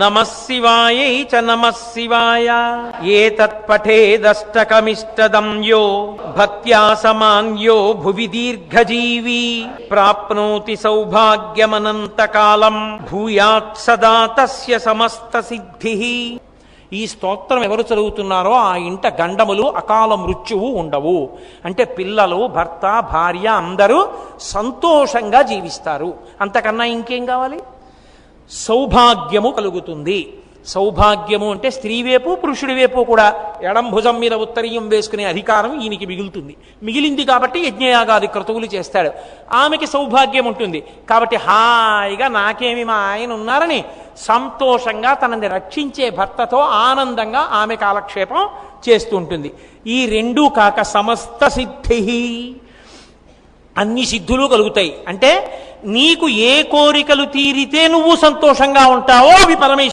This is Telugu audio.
నమశివాయై చ నమశివాయ ఏతత్పఠేదష్టకమిష్టదం యో భక్త్యా సమాన్యో భువి దీర్ఘజీవీ ప్రాప్నోతి సౌభాగ్యమనంతకాలం భూయాత్ సదా తస్య సమస్త సిద్ధి ఈ స్తోత్రం ఎవరు చదువుతున్నారో ఆ ఇంట గండములు అకాల మృత్యువు ఉండవు. అంటే పిల్లలు భర్త భార్య అందరూ సంతోషంగా జీవిస్తారు. అంతకన్నా ఇంకేం కావాలి? సౌభాగ్యము కలుగుతుంది. సౌభాగ్యము అంటే స్త్రీ వైపు పురుషుడి వైపు కూడా ఎడం భుజం మీద ఉత్తరీయం వేసుకునే అధికారం ఈయనకి మిగులుతుంది. మిగిలింది కాబట్టి యజ్ఞయాగాది క్రతువులు చేస్తాడు. ఆమెకి సౌభాగ్యం ఉంటుంది. కాబట్టి హాయిగా నాకేమి మా ఆయన ఉన్నారని సంతోషంగా తనని రక్షించే భర్తతో ఆనందంగా ఆమె కాలక్షేపం చేస్తూ ఉంటుంది. ఈ రెండూ కాక సమస్త సిద్ధి అన్ని సిద్ధులు కలుగుతాయి. అంటే నీకు ఏ కోరికలు తీరితే నువ్వు సంతోషంగా ఉంటావో అవి పరమేశ్వరుడు